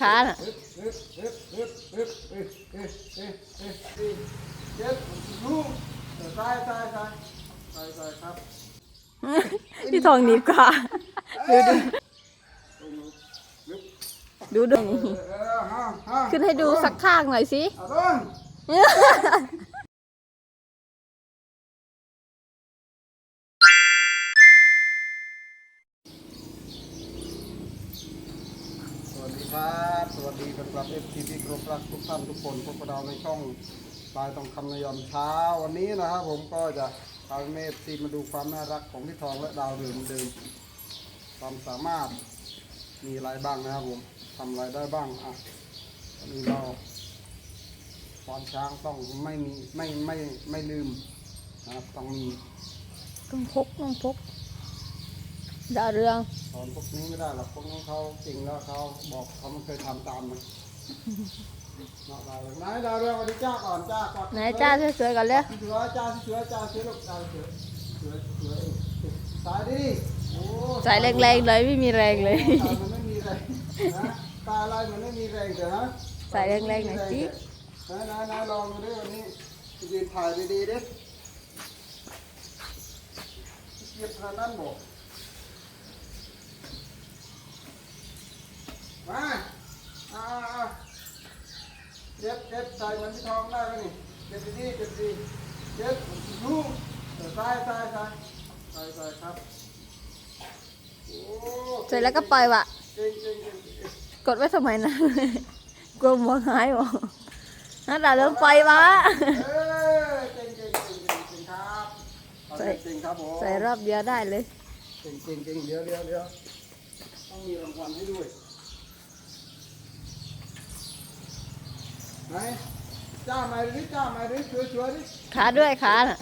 ขาน่ะเจ็บลูกตายตายตายตายตายครับพี่ทองหนีบขาดูดูดูดูขึ้นให้ดูสักข้างหน่อยสิ ครับสวัสดีเป็นรับเอฟทีพีกรมรักทุกท่านทุกคนพวกเราในช่องปลายทองคำในยามเช้า วันนี้นะครับผมก็จะพาเมฟซีมาดูความน่ารักของพี่ทองและดาวเรืองเหมือนเดิมความสามารถมีอะไรบ้างนะครับผมทำอะไรได้บ้างอะวันนี้เราควานช้างต้องไม่มีไม่ไม่ไม่ลืมนะครับต้องมีต้องพกต้องพก ดาวเรืองสอนพวกนี้ไม่ได้หรอกพวกนี้เขาจริงแล้วเขาบอกเขาไม่เคยทำตามมันนอกดาวเรืองนายดาวเรืองสวัสดีจ้าก่อนจ้าก่อนไหนจ้าสวยๆกันเลยเสือจ้าเสือจ้าเสือลูกจ้าเสือเสือเสือสายดิโอ้ใส่แรงๆเลยไม่มีแรงเลยตามันไม่มีแรงนะตาอะไรมันไม่มีแรงเถอะฮะใส่แรงๆหน่อยสินายนายนายลองดูดิวันนี้ยืนถ่ายดีๆดิเก็บขนาดนั้นบอกมาอ่าอ่าเก็บเก็บใส่เหมือนที่ทองได้ไหมนี่เก็บดีๆเก็บดีเก็บลูกซ้ายซ้ายซ้ายซ้ายซ้ายครับโอ้เสร็จแล้วก็ปล่อยวะเก่งเก่งเก่งเก่งกดไว้ทำไมนะกลัวหมวหายบ่นั่นดาวเรืองปล่อยวะเออเก่งเก่งเก่งเก่งเก่งครับเอาใส่เก่งครับผมใส่รอบเดียวได้เลยเก่งเก่งเก่งเดี๋ยวเดี๋ยวเดี๋ยวต้องมีรางวัลให้ด้วยไหน จ้าไมหรือจ้าไมหรือช่วยช่วยดิขาด้วยขาน่ะ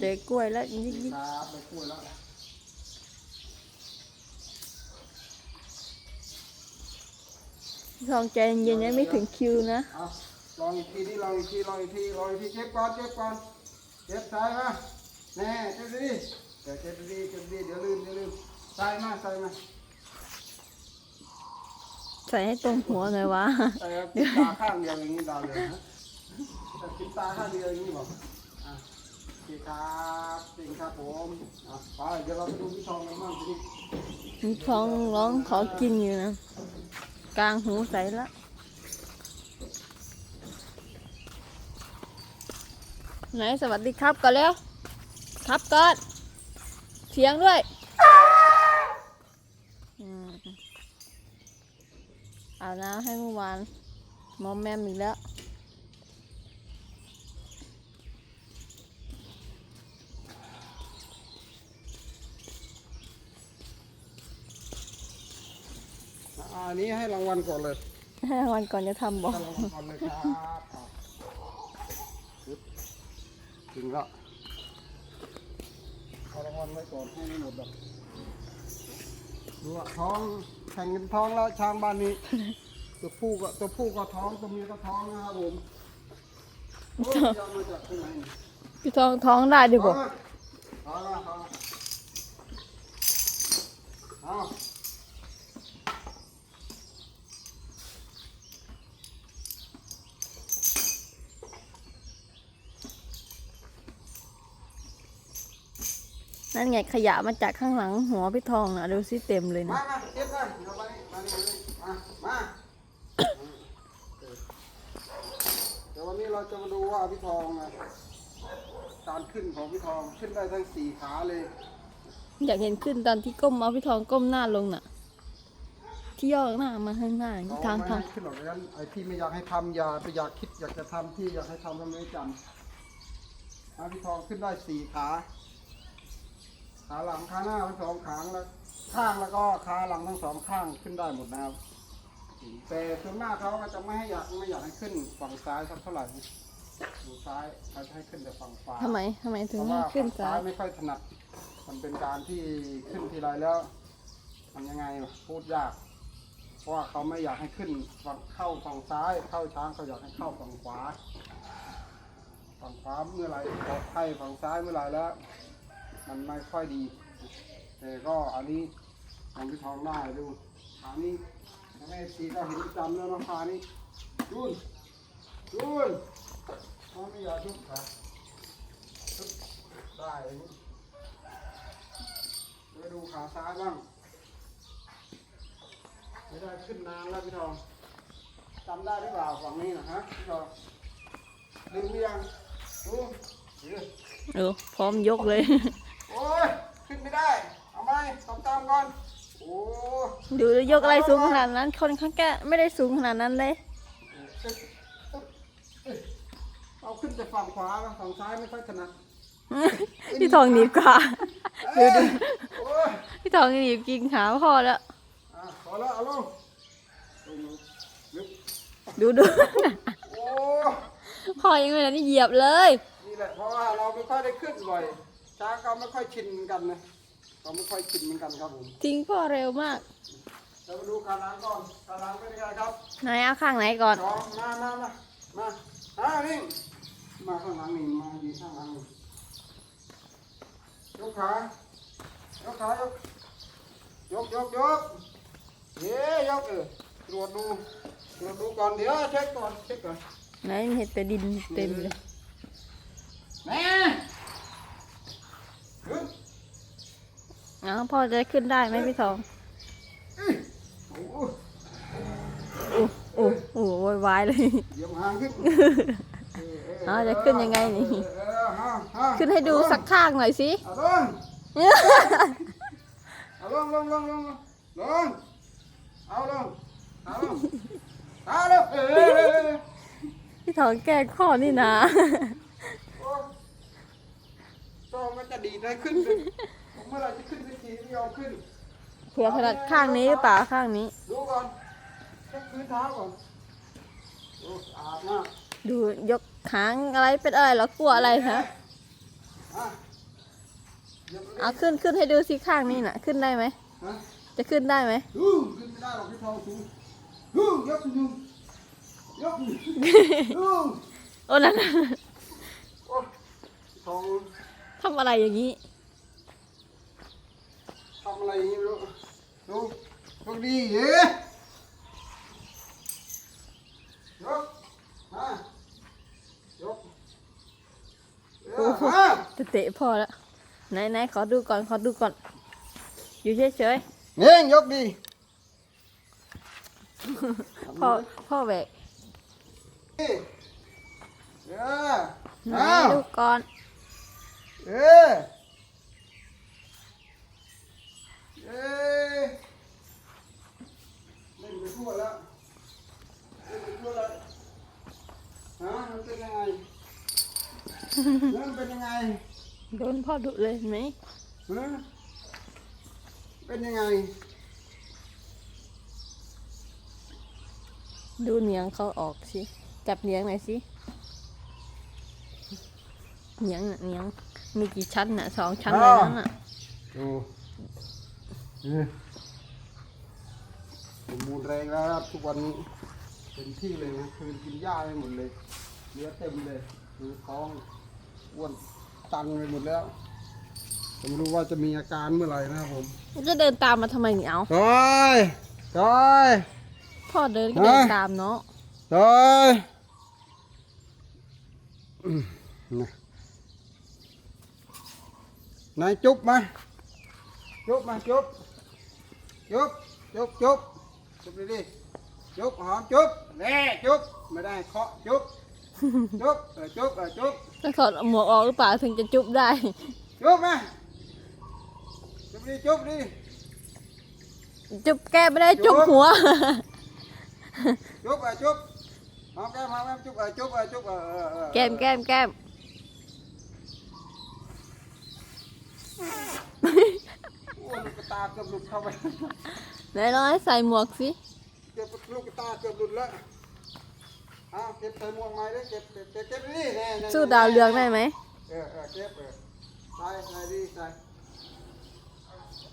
เด็กกล้วยแล้วยิกยิกครับไปคุยแล้วทองใจเย็นๆยังไม่ถึงคิวนะลองอีกทีนี่ลองอีกทีลองอีกทีลองอีกทีเก็บก่อนเก็บก่อนเก็บซ้ายมาแน่เก็บดีเดี๋ยวเก็บดีเก็บดีเดี๋ยวลืมเดี๋ยวลืมซ้ายมาซ้ายมา ใส่ให้ตรงหัวหน่อยวะใส่ปิดตาข้างเดียวอย่างนี้ดาวเลยฮะแต่ปิดตาข้างเดียวอย่างนี้บอกอะโอเคครับจริงครับผมอะไปเดี๋ยวเราไปดูพี่ทองกันบ้างทีนี้มีทองร้องขอกินอยู่นะ กลางหูใส่ละไหนสวัสดีครับก่อนแล้ว ครับก่อนเสียงด้วยอืมอาบ น้ำให้เมื่อวานมอมแมมอีกแล้ว อะอันนี้ให้รางวัลก่อนเลยวันก่อนจะทำบอกให้รางวัลก่อนเลยครับอะปึ๊บถึงแล้วเอารางวัลไว้ก่อนให้ไม่หมดหรอกดูอะท้องแข่งกันท้องแล้วช้างบ้านนี้ ตัวผู้ก็ตัวผู้ก็ท้องตัวเมียก็ท้องนะครับผมโอ้ยเอามาจากที่ไหนเนี่ยพี่ทองท้องได้ดิบอกเอาละเอาละเอานั่นไงขยะมาจากข้างหลังหัวพี่ทองนะดูสิเต็มเลยมานะมาเก็บเลยเดี๋ยวมานี่มานี่มานี่มามาเดี๋ยววั นนี้เราจะมาดูว่าพี่ทองนะการขึ้นของพี่ทองขึ้นได้ทั้งสี่ขาเลย อยากเห็นขึ้นตอนที่ก้มเอาพี่ทองก้มหน้าลงน่ะ ที่ย่อหน้ามาข้างหน้าอย่างนี้ทางไม่ทางให้ขึ้นหรอกงั้นไอ้ที่ไม่อยากให้ทำอย่าไปอยากคิดอยากจะทำที่อยากให้ทำทำไม่จำนะพี่ทองขึ้นได้สี่ขา ขาหลังขาหน้าทั้งสองขางแล้วข้างแล้วก็ขาหลังทั้งสองข้างขึ้นได้หมดนะครับ แต่ส่วนมากเขาก็จะไม่ให้อยากไม่อยากให้ขึ้นฝั่งซ้ายสักเท่าไหร่ฝั่งซ้ายเขาจะให้ขึ้นแต่ฝั่งขวาทำไมทำไมถึงเพราะให้ว่าขึ้นฝั่งซ้าซ้ายยไม่ค่อยถนัด มันเป็นการที่ขึ้นทีไรแล้วมันยังไงพูดยาก เพราะว่าเขาไม่อยากให้ขึ้นฝั่งเข้าฝั่งซ้าย เข้าช้างเขาอยากให้เข้าฝั่งขวา ฝั่งขวาเมื่อไหรปลอดภัยฝั่งซ้ายเมื่อไหรแล้ว มันไม่ค่อยดีแต่ก็อันนี้ทำพี่ทองได้ดูขานี้ แม่ซีก็เห็นประจำแล้วน้องขานี้ดูนดูนเขาไม่อยากชุบขาชุบได้นี่ไปดูขาซ้ายบ้างไม่ได้ขึ้นนานแล้วพี่ทองจำได้หรือเปล่าฝั่งนี้นะฮะพี่ทองลืมหรือยังดูเดี๋ยวเออพร้อมยกเลย โอ้ยขึ้นไม่ได้ เอาไหมตามตามๆก่อนโอ้ ดูยกอะไรสูงขนาดนั้น คนข้างแกไม่ได้สูงขนาดนั้นเลยเอาขึ้นแต่ฝั่งขวาฝั่งซ้ายไม่ค่อยถนัดพี่ทองหนีบกว่าดูดูโอ้ยพี่ทองหนีบกินขาพ่อแล้วอะพอแล้วเอาลงลงลึกดูดูโอ้พ่อยังไม่ได้นี่เหยียบเลย นี่แหละเพราะว่าเราไม่ค่อยได้ขึ้นบ่อยช้างเขาไม่ค่อยชินกันนะ เขาไม่ค่อยชินเหมือนกันครับผมทิ้งพ่อเร็วมาก เรามาดูการล้างก่อนการล้างเป็นยังไงครับไหนเอาข้างไหนก่อน สองมามามามาอ่านี่มาข้างหลังนี่มาดีข้างหลังนี่ยกขายกขายกยกยกยกเย้ยกเออตรวจดูตรวจดูก่อนเดี๋ยวเช็คก่อนเช็คก่อนไหนเห็ดแต่ดินเต็มเลย แม่ขึ้น อ้าว พ่อจะขึ้นได้ไหมพี่ทองโอ้โหโอ้โอ้โอ้โวยวายเลยเหยียบหางขึ้นอ้าวจะขึ้นยังไงนี่เออเออฮะฮะขึ้นให้ดูสักข้างหน่อยสิเอาลงเอาลงลงลงลงลงเอาลงเอาลงเอาลงเออพี่ทองแก้ข้อนี่นะโอ้ก็มันจะดีได้ขึ้นเลยเมื่อไหรจะขึ้นสักทีไม่ยอมขึ้นเผื่อถนัดข้างนี้หรือเปล่าข้างนี้ ดูก่อนเช็คพื้นเท้าก่อนโอ้สะอาดมากดูยกหางอะไรเป็นอะไรเหรอกลัวอะไรคะอะเหยียบเลยเอาขึ้นขึ้นให้ดูสิข้างนี้น่ะ ขึ้นได้ไหมฮะจะขึ้นได้ไหม ดูขึ้นไม่ได้หรอกพี่ทองสูงดูยกดูยกดูโอ้นั่นน่ะโอ้พี่ทองทำอะไรอย่างนี้ทำอะไรอย่างนี้ไม่รู้ดูดูดีเย้ยกมายกเออมาจะเตะพ่อแล้วไหนไหนขอดูก่อนขอดูก่อน อยู่เฉยเน่งยกดีๆพ่อพ่อแบกนี่เออไหนอ้าวดูก่อนเออเอ้ยเล่นไปทั่วแล้วเล่นไปทั่วแล้วฮะมันเป็นยังไง มันเป็นยังไงโดนพ่อดุเลยเห็นไหมฮะเป็นยังไง ดูเหนียงเขาออกสิจับเหนียงหน่อยสิเหนียงน่ะเหนียงมีกี่ชั้นน่ะสองชั้นเลยนั่นน่ะดูเออสมบูรณ์แรงแล้วครับทุกวันนี้เต็มที่เลยนะคืนกินหญ้าไปหมดเลยเนื้อเต็มเลยดูท้อง อ้วนตันไปหมดแล้วผมไม่รู้ว่าจะมีอาการเมื่อไหร่นะครับผมจะเดินตามมาทำไมเนี่ยเอาจอยจอยพ่อเดินก็เดินฮะตามเนาะจอยอืมนะนายจุ๊บมา จุ๊บมาจุ๊บจุ๊บจุ๊บจุ๊บจุ๊บดิดิจุ๊บหอมจุ๊บแน่จุ๊บไม่ได้เคาะจุ๊บ จุ๊บเออจุ๊บเออจุ๊บต้องถอดหมวกออกหรือเปล่าถึงจะจุ๊บได้ จุ๊บมาจุ๊บดิจุ๊บดิจุ๊บแก้ไม่ได้จุ๊บหัว จุ๊บเออจุ๊บหอมแก้มหอมแก้มจุ๊บเออจุ๊บเออจุ๊บเออเออเออแก้มแก้มแก้มโอ้ลูกกระตาเกือบหลุดเข้าไปไหนลองให้ใส่หมวกสิเก็บลูกกระตาเกือบหลุดแล้วเอาเก็บใส่หมวกใหม่เลยเก็บเก็บเก็บเก็บนี่แน่แน่สู้ดาวเรืองได้ไหมเออเออเก็บเออใส่ใส่ดีใส่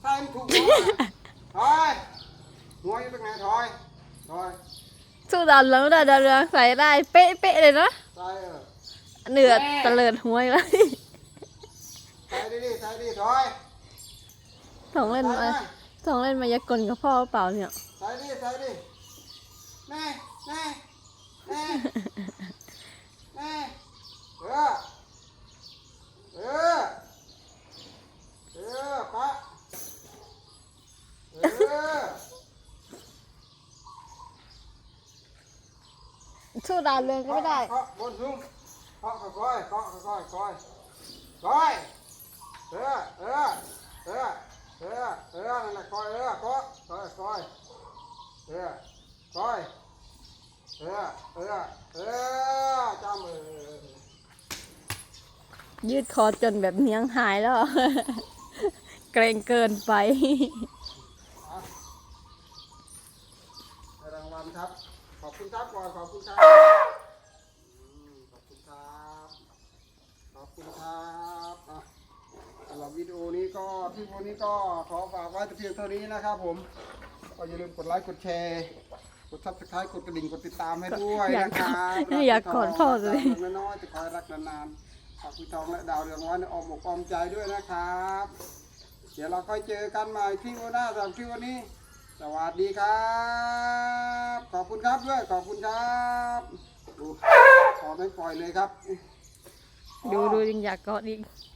ใส่มันถูกหัวนะถอยหัวอยู่ตรงไหนถอยถอยสู้ดาวเรืองไม่ได้ดาวเรืองใส่ได้เป๊ะเป๊ะเลยนะใส่เออเหนือตะเลิดหัวอีกแล้วใส่ดีดีใส่ดีถอยตทองเล่นใส่มามาทองเล่นมายากลกับพ่อเปล่าเนี่ย ใส่ดิใส่ดิแน่แน่ สู้ดาวเรืองก็ไม่ได้ เคาะบนซุ้มเคาะค่อยๆเคาะค่อยๆค่อยๆค่อยเออเออเออเออเออนั่นแหละค่อยเออเคาะค่อยค่อยเออค่อย เออ เออ เออจำเออยืดคอจนแบบเนียงหายแล้ว เกรงเกินไปให้รางวัลครับ ขอบคุณครับก่อนขอบคุณครับอืมขอบคุณครับ ขอบคุณครับอะสำหรับวิดีโอนี้ก็ที่วันนี้ก็ขอฝากไว้แต่เพียงเท่านี้นะครับผม ก็อย่าลืมกดไลค์กดแชร์ กดซับสไครต์กดกระดิ่งกดติดตามให้ด้วยอยากนะครับอยากกอดพ่อเลย รักน้อยๆจะคอยรักนานๆฝากพี่ทองและดาวเรืองไว้ในอ้อมอกอ้อมใจด้วยนะครับ เดี๋ยวเราค่อยเจอกันใหม่คลิปหน้าสำหรับคลิปวันนี้ สวัสดีครับ ขอบคุณครับด้วยขอบคุณครับดูขอไม่ปล่อยเลยครับ ดูดูยังอยากกอดอีกข